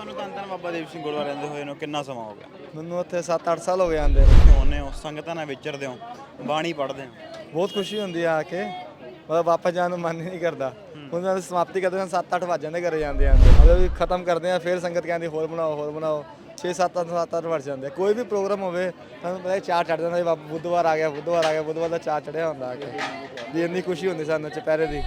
ਤੁਹਾਨੂੰ ਤਾਂ ਧੰਨ ਬਾਬਾ ਦੀਪ ਸਿੰਘ ਗੁਰਦੁਆਰੇ ਰਹਿੰਦੇ ਹੋਏ ਨੂੰ ਕਿੰਨਾ ਸਮਾਂ ਹੋ ਗਿਆ? ਮੈਨੂੰ ਉੱਥੇ 7-8 ਸਾਲ ਹੋ ਗਏ ਆਂਦੇ ਆਉਂਦੇ ਹੋ ਸੰਗਤਾਂ ਨਾਲ ਵਿਚਰਦੇ ਹੋ ਬਾਣੀ ਪੜ੍ਹਦੇ ਹੋ? ਬਹੁਤ ਖੁਸ਼ੀ ਹੁੰਦੀ ਆ ਆ ਕੇ। ਮਤਲਬ ਵਾਪਸ ਜਾਣ ਨੂੰ ਮਨ ਹੀ ਨਹੀਂ ਕਰਦਾ। ਹੁਣ ਜਦੋਂ ਸਮਾਪਤੀ ਕਰਦੇ ਹਾਂ 7-8 ਵੱਜ ਜਾਂਦੇ ਘਰੇ ਜਾਂਦੇ ਆਂਦੇ ਮਤਲਬ ਵੀ ਖਤਮ ਕਰਦੇ ਆ ਫਿਰ ਸੰਗਤ ਕਹਿੰਦੀ ਹੋਰ ਬਣਾਓ ਹੋਰ ਬਣਾਓ। 6-7 7-8 ਵੱਜ ਜਾਂਦੇ ਆ। ਕੋਈ ਵੀ ਪ੍ਰੋਗਰਾਮ ਹੋਵੇ ਤੁਹਾਨੂੰ ਪਤਾ ਚਾਰ ਚੜ ਜਾਂਦਾ ਵੀ ਬਾਬਾ ਬੁੱਧਵਾਰ ਆ ਗਿਆ ਬੁੱਧਵਾਰ ਆ ਗਿਆ ਬੁੱਧਵਾਰ ਦਾ ਚਾਰ ਚੜਿਆ ਹੁੰਦਾ ਆ ਕੇ। ਵੀ ਇੰਨੀ ਖੁਸ਼ੀ ਹੁੰਦੀ ਸਾਨੂੰ ਚੁਪਹਿਰੇ ਦੀ।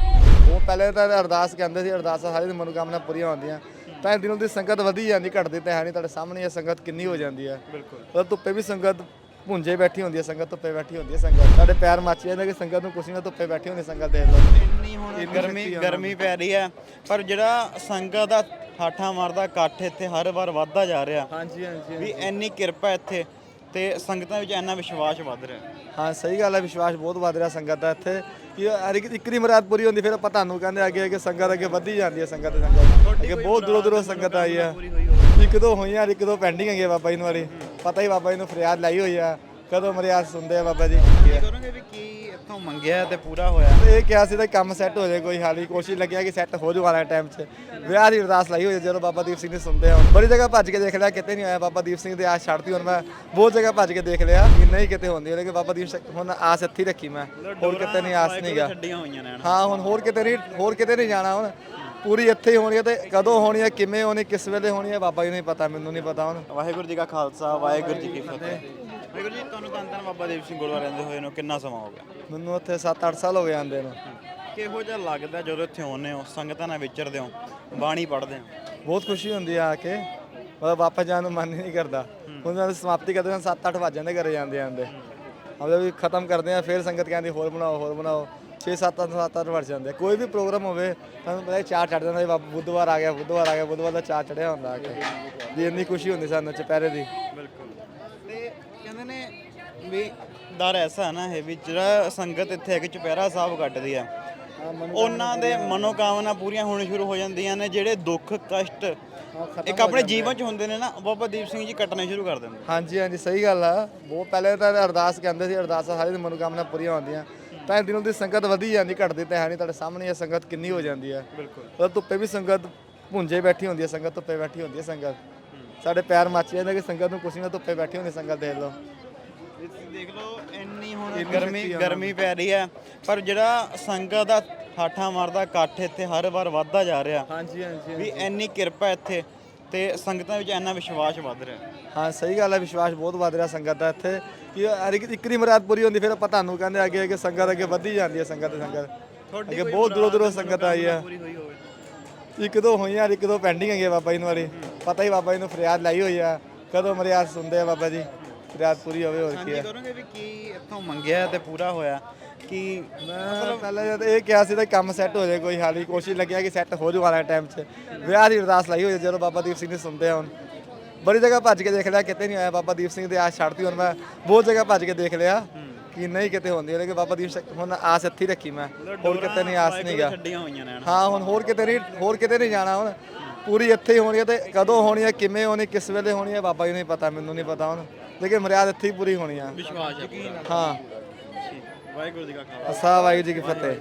ਉਹ ਪਹਿਲੇ ਤਾਂ ਅਰਦਾਸ ਕਹਿੰਦੇ ਸੀ ਅਰਦਾਸਾਂ ਸਾਰੀ ਦੀ ਮਨੋਕਾਮਨਾ ਪੂਰੀਆਂ ਹੁੰਦੀਆਂ। ਤਾਂ ਦਿਨੋਂ ਦੀ ਸੰਗਤ ਵਧੀ ਜਾਂਦੀ ਘਟਦੀ ਤਾਂ ਹੈ ਨਹੀਂ। ਤੁਹਾਡੇ ਸਾਹਮਣੇ ਇਹ ਸੰਗਤ ਕਿੰਨੀ ਹੋ ਜਾਂਦੀ ਹੈ। ਬਿਲਕੁਲ। ਮਤਲਬ ਧੁੱਪੇ ਵੀ ਸੰਗਤ ਭੁੰਜੇ ਬੈਠੀ ਹੁੰਦੀ ਹੈ ਸੰਗਤ ਧੁੱਪੇ ਬੈਠੀ ਹੁੰਦੀ ਹੈ ਸੰਗਤ। ਸਾਡੇ ਪੈਰ ਮੱਚ ਜਾਂਦੇ ਕਿ ਸੰਗਤ ਨੂੰ ਕੁਛ ਨਾ ਧੁੱਪੇ ਬੈਠੀ ਹੁੰਦੀ ਸੰਗਤ ਦੇਖ ਲਓ। ਇੰਨੀ ਹੁਣ ਗਰਮੀ ਗਰਮੀ ਪੈ ਰਹੀ ਹੈ ਪਰ ਜਿਹੜਾ ਸੰਗਤ ਦਾ ਠਾਠਾ ਮਾਰਦਾ ਇਕੱਠ ਇੱਥੇ ਹਰ ਵਾਰ ਵੱਧਦਾ ਜਾ ਰਿਹਾ। ਹਾਂਜੀ ਹਾਂਜੀ ਵੀ ਇੰਨੀ ਕਿਰਪਾ ਇੱਥੇ ਤੇ ਸੰਗਤਾਂ ਵਿੱਚ ਇੰਨਾ ਵਿਸ਼ਵਾਸ ਵੱਧ ਰਿਹਾ। ਹਾਂ ਸਹੀ ਗੱਲ ਹੈ ਵਿਸ਼ਵਾਸ ਬਹੁਤ ਵਧ ਰਿਹਾ ਸੰਗਤ ਦਾ ਇੱਥੇ। ਕਿ ਹਰ ਇੱਕ ਇੱਕ ਦੀ ਮੁਰਾਦ ਪੂਰੀ ਹੁੰਦੀ ਫਿਰ ਆਪਾਂ ਤੁਹਾਨੂੰ ਕਹਿੰਦੇ ਅੱਗੇ ਅੱਗੇ ਸੰਗਤ ਅੱਗੇ ਵਧੀ ਜਾਂਦੀ ਹੈ ਸੰਗਤ ਸੰਗਤ। ਅੱਗੇ ਬਹੁਤ ਦੂਰੋਂ ਦੂਰੋਂ ਸੰਗਤ ਆਈ ਹੈ। ਇੱਕ ਦੋ ਹੋਈਆਂ ਇੱਕ ਦੋ ਪੈਂਡਿੰਗ ਹੈਗੇ ਬਾਬਾ ਜੀ ਨੂੰ ਵਾਰੀ। ਪਤਾ ਹੀ ਬਾਬਾ ਜੀ ਨੂੰ ਫਰਿਆਦ ਲਾਈ ਹੋਈ ਆ। ਕਦੋਂ ਮਰਿਆਦ ਸੁਣਦੇ ਆ ਬਾਬਾ ਜੀ। ਕੀ ਕਰੋਗੇ ਵੀ ਕੀ ਇੱਥੋਂ ਮੰਗਿਆ ਤੇ ਪੂਰਾ ਹੋਇਆ? ਇਹ ਕਿਹਾ ਸੀ ਤਾਂ ਕੰਮ ਸੈੱਟ ਹੋ ਜਾਏ ਕੋਈ ਹਾਲੀ ਕੋਸ਼ਿਸ਼ ਲੱਗਿਆ ਕਿ ਸੈੱਟ ਹੋ ਜਾਊ ਵਾਲਾ ਟਾਈਮ 'ਚ। ਵਿਆਹ ਦੀ ਅਰਦਾਸ ਲਾਈ ਹੋਈ ਹੈ ਜਦੋਂ ਬਾਬਾ ਦੀਪ ਸਿੰਘ ਨੇ ਸੁਣਦੇ ਆ। ਬੜੀ ਜਗ੍ਹਾ ਭੱਜ ਕੇ ਦੇਖ ਲਿਆ ਕਿਤੇ ਨਹੀਂ ਆਇਆ ਬਾਬਾ ਦੀਪ ਸਿੰਘ ਦੀ ਆਸ ਛੱਡਤੀ ਹੁਣ ਮੈਂ ਬਹੁਤ ਜਗ੍ਹਾ ਭੱਜ ਕੇ ਦੇਖ ਲਿਆ ਕਿ ਨਹੀਂ ਕਿਤੇ ਹੁੰਦੀ ਲੇਕਿਨ ਬਾਬਾ ਦੀਪ ਸਿੰਘ ਹੁਣ ਆਸ ਇੱਥੇ ਰੱਖੀ ਮੈਂ ਹੋਰ ਕਿਤੇ ਨਹੀਂ ਆਸ ਨਹੀਂ ਗਾ। ਛੱਡੀਆਂ ਹੋਈਆਂ ਨੇ ਨਾ ਹਾਂ ਹੁਣ ਹੋਰ ਕਿਤੇ ਨਹੀਂ ਹੋਰ ਕਿਤੇ ਨਹੀਂ ਜਾਣਾ ਹੁਣ। ਪੂਰੀ ਇੱਥੇ ਹੀ ਹੋਣੀ ਹੈ ਤੇ ਕਦੋਂ ਹੋਣੀ ਹੈ ਕਿਵੇਂ ਹੋਣੀ ਕਿਸ ਵੇਲੇ ਹੋਣੀ ਹੈ ਬਾਬਾ ਜੀ ਨੂੰ ਪਤਾ ਮੈਨੂੰ ਨਹੀਂ ਪਤਾ ਹੁਣ। ਵਾਹਿਗੁਰੂ ਜੀ ਕਾ ਖਾਲਸਾ ਵਾਹਿਗੁਰੂ ਜੀ ਕੀ ਫਤਿਹ। ਵਾਹਿਗੁਰੂ ਜੀ ਤੁਹਾਨੂੰ ਤਾਂ ਧੰਨ ਬਾਬਾ ਦੀਪ ਸਿੰਘ ਗੁਰਦੁਆਰੇ ਰਹਿੰਦੇ ਹੋਏ ਨੂੰ ਕਿੰਨਾ ਸਮਾਂ ਹੋ ਗਿਆ? ਮੈਨੂੰ ਉੱਥੇ 7-8 ਸਾਲ ਹੋ ਗਏ ਆਂਦੇ ਨੂੰ। ਕਿਹੋ ਜਿਹਾ ਲੱਗਦਾ ਜਦੋਂ ਇੱਥੇ ਆਉਂਦੇ ਹੋ ਸੰਗਤਾਂ ਨਾਲ ਵਿਚਰਦੇ ਹੋ ਬਾਣੀ ਪੜ੍ਹਦੇ ਹੋ? ਬਹੁਤ ਖੁਸ਼ੀ ਹੁੰਦੀ ਆ ਆ ਕੇ। ਮਤਲਬ ਵਾਪਸ ਜਾਣ ਨੂੰ ਮਨ ਹੀ ਨਹੀਂ ਕਰਦਾ। ਹੁਣ ਜਦੋਂ ਸਮਾਪਤੀ ਕਰਦੇ ਹਾਂ 7-8 ਵੱਜ ਜਾਂਦੇ ਘਰੇ ਜਾਂਦੇ ਆਂਦੇ ਮਤਲਬ ਵੀ ਖਤਮ ਕਰਦੇ ਆ ਫਿਰ ਸੰਗਤ ਕਹਿੰਦੀ ਹੋਰ ਬਣਾਓ ਹੋਰ ਬਣਾਓ। 6-7 7-8 ਵੱਜ ਜਾਂਦੇ। ਕੋਈ ਵੀ ਪ੍ਰੋਗਰਾਮ ਹੋਵੇ ਤੁਹਾਨੂੰ ਪਤਾ ਚਾਰ ਚੜ ਜਾਂਦਾ ਬਾਬਾ ਬੁੱਧਵਾਰ ਆ ਗਿਆ ਬੁੱਧਵਾਰ ਆ ਗਿਆ ਬੁੱਧਵਾਰ ਦਾ ਚਾਰ ਚੜਿਆ ਹੁੰਦਾ ਆ ਕੇ। ਵੀ ਇੰਨੀ ਖੁਸ਼ੀ ਹੁੰਦੀ ਸਾਨੂੰ ਚੁਪਹਿਰੇ ਦੀ। ਬਿਲਕੁਲ। ਕਹਿੰਦੇ ਨੇ ਵੀ ਦਰ ਐਸਾ ਹੈ ਨਾ ਇਹ ਵੀ ਜਿਹੜਾ ਸੰਗਤ ਇੱਥੇ ਆ ਕੇ ਚੁਪਹਿਰਾ ਸਾਹਿਬ ਕੱਟਦੀ ਆ। ਉਹਨਾਂ ਦੇ ਮਨੋਕਾਮਨਾ ਪੂਰੀਆਂ ਹੋਣੀ ਸ਼ੁਰੂ ਹੋ ਜਾਂਦੀਆਂ ਨੇ ਜਿਹੜੇ ਦੁੱਖ ਕਸ਼ਟ ਇੱਕ ਆਪਣੇ ਜੀਵਨ 'ਚ ਹੁੰਦੇ ਨੇ ਨਾ ਬਾਬਾ ਦੀਪ ਸਿੰਘ ਜੀ ਕੱਟਣੇ ਸ਼ੁਰੂ ਕਰ ਦਿੰਦੇ। ਹਾਂਜੀ ਹਾਂਜੀ ਸਹੀ ਗੱਲ ਆ। ਬਹੁਤ ਪਹਿਲੇ ਤਾਂ ਅਰਦਾਸ ਕਹਿੰਦੇ ਸੀ ਅਰਦਾਸਾਂ ਸਾਰੀ ਦੀ ਮਨੋਕਾਮਨਾ ਪੂਰੀਆਂ ਹੁੰਦੀਆਂ। ਤਾਂ ਦਿਨੋਂ ਦੀ ਸੰਗਤ ਵਧੀ ਜਾਂਦੀ ਘਟਦੀ ਤਾਂ ਹੈ ਨਹੀਂ ਤੁਹਾਡੇ ਸਾਹਮਣੇ ਇਹ ਸੰਗਤ ਕਿੰਨੀ ਹੋ ਜਾਂਦੀ ਹੈ ਬਿਲਕੁਲ। ਧੁੱਪੇ ਵੀ ਸੰਗਤ ਭੁੰਜੇ ਬੈਠੀ ਹੁੰਦੀ ਹੈ ਸੰਗਤ ਧੁੱਪੇ ਬੈਠੀ ਹੁੰਦੀ ਹੈ ਸੰਗਤ। ਸਾਡੇ ਪੈਰ ਮੱਚ ਜਾਂਦੇ ਕਿ ਸੰਗਤ ਨੂੰ ਨਾ ਧੁੱਪੇ ਬੈਠੀ ਹੁੰਦੀ ਸੰਗਤ ਦੇਖ ਲਓ। ਤੁਸੀਂ ਦੇਖ ਲਓ ਇੰਨੀ ਹੁਣ ਗਰਮੀ ਗਰਮੀ ਪੈ ਰਹੀ ਹੈ। ਪਰ ਜਿਹੜਾ ਸੰਗਤ ਦਾ ਠਾਠਾ ਮਾਰਦਾ ਇਕੱਠ ਇੱਥੇ ਹਰ ਵਾਰ ਵੱਧਦਾ ਜਾ ਰਿਹਾ। ਹਾਂਜੀ ਹਾਂਜੀ ਵੀ ਇੰਨੀ ਕਿਰਪਾ ਇੱਥੇ ਤੇ ਸੰਗਤਾਂ ਵਿੱਚ ਇੰਨਾ ਵਿਸ਼ਵਾਸ ਵੱਧ ਰਿਹਾ। ਹਾਂ ਸਹੀ ਗੱਲ ਹੈ ਵਿਸ਼ਵਾਸ ਬਹੁਤ ਵਧ ਰਿਹਾ ਸੰਗਤ ਦਾ ਇੱਥੇ। ਕਿ ਹਰ ਇੱਕ ਇੱਕ ਦੀ ਮੁਰਾਦ ਪੂਰੀ ਹੁੰਦੀ ਫਿਰ ਆਪਾਂ ਤੁਹਾਨੂੰ ਕਹਿੰਦੇ ਅੱਗੇ ਅੱਗੇ ਸੰਗਤ ਅੱਗੇ ਵਧੀ ਜਾਂਦੀ ਹੈ ਸੰਗਤ ਸੰਗਤ। ਅੱਗੇ ਬਹੁਤ ਦੂਰੋਂ ਦੂਰੋਂ ਸੰਗਤ ਆਈ ਹੈ। ਇੱਕ ਦੋ ਹੋਈਆਂ ਇੱਕ ਦੋ ਪੈਂਡਿੰਗ ਹੈਗੇ ਬਾਬਾ ਜੀ ਨੂੰ ਵਾਰੀ। ਪਤਾ ਹੀ ਬਾਬਾ ਜੀ ਨੂੰ ਫਰਿਆਦ ਲਾਈ ਹੋਈ ਆ। ਕਦੋਂ ਮਰਿਆਦ ਸੁਣਦੇ ਆ ਬਾਬਾ ਜੀ। ਫਰਿਆਦ ਪੂਰੀ ਹੋਵੇ ਹੋਰ ਕੀ ਕੀ ਹੈ ਕਰੋਗੇ ਵੀ ਕੀ ਇੱਥੋਂ ਮੰਗਿਆ ਤੇ ਪੂਰਾ ਹੋਇਆ? ਕਿ ਮੈਂ ਪਹਿਲਾਂ ਜਦ ਇਹ ਕਿਹਾ ਸੀ ਤਾਂ ਕੰਮ ਸੈੱਟ ਹੋ ਜਾਏ ਕੋਈ ਹਾਲੀ ਕੋਸ਼ਿਸ਼ ਲੱਗਿਆ ਕਿ ਸੈੱਟ ਹੋ ਜਾਊ ਵਾਲਾ ਟਾਈਮ 'ਚ। ਵਿਆਹ ਦੀ ਅਰਦਾਸ ਲਾਈ ਹੋਈ ਜਦੋਂ ਬਾਬਾ ਦੀਪ ਸਿੰਘ ਨੇ ਸੁਣਦੇ ਆ ਹੁਣ। ਬੜੀ ਜਗ੍ਹਾ ਭੱਜ ਕੇ ਦੇਖ ਲਿਆ ਕਿਤੇ ਨਹੀਂ ਆਇਆ ਬਾਬਾ ਦੀਪ ਸਿੰਘ ਦੀ ਆਸ ਛੱਡਤੀ ਹੁਣ ਮੈਂ। ਬਹੁਤ ਜਗ੍ਹਾ ਭੱਜ ਕੇ ਦੇਖ ਲਿਆ। ਕਿ ਨਹੀਂ ਕਿਤੇ ਹੁੰਦੀ ਲੇਕਿਨ ਬਾਬਾ ਦੀਪ ਸਿੰਘ ਹੁਣ ਆਸ ਇੱਥੇ ਰੱਖੀ ਮੈਂ। ਹੋਰ ਕਿਤੇ ਨਹੀਂ ਆਸ ਨਹੀਂ ਗਾ ਛੱਡੀਆਂ ਹੋਈਆਂ ਨੇ ਨਾ ਹਾਂ ਹੁਣ ਹੋਰ ਕਿਤੇ ਨਹੀਂ ਹੋਰ ਕਿਤੇ ਨਹੀਂ ਜਾਣਾ ਹੁਣ। ਪੂਰੀ ਇੱਥੇ ਹੀ ਹੋਣੀ ਹੈ ਤੇ ਕਦੋਂ ਹੋਣੀ ਹੈ ਕਿਵੇਂ ਹੋਣੀ ਕਿਸ ਵੇਲੇ ਹੋਣੀ ਹੈ ਬਾਬਾ ਜੀ ਨੂੰ ਪਤਾ ਮੈਨੂੰ ਨਹੀਂ ਪਤਾ ਹੁਣ। ਲੇਕਿਨ ਮਰਿਆਦ ਇੱਥੇ ਹੀ ਪੂਰੀ ਹੋਣੀ ਆ। ਵਿਸ਼ਵਾਸ ਹੈ। ਹਾਂ ਵਾਹਿਗੁਰੂ ਜੀ ਕਾ ਖਾਲਸਾ। ਵਾਹਿਗੁਰੂ ਜੀ ਕੀ ਫਤਿਹ।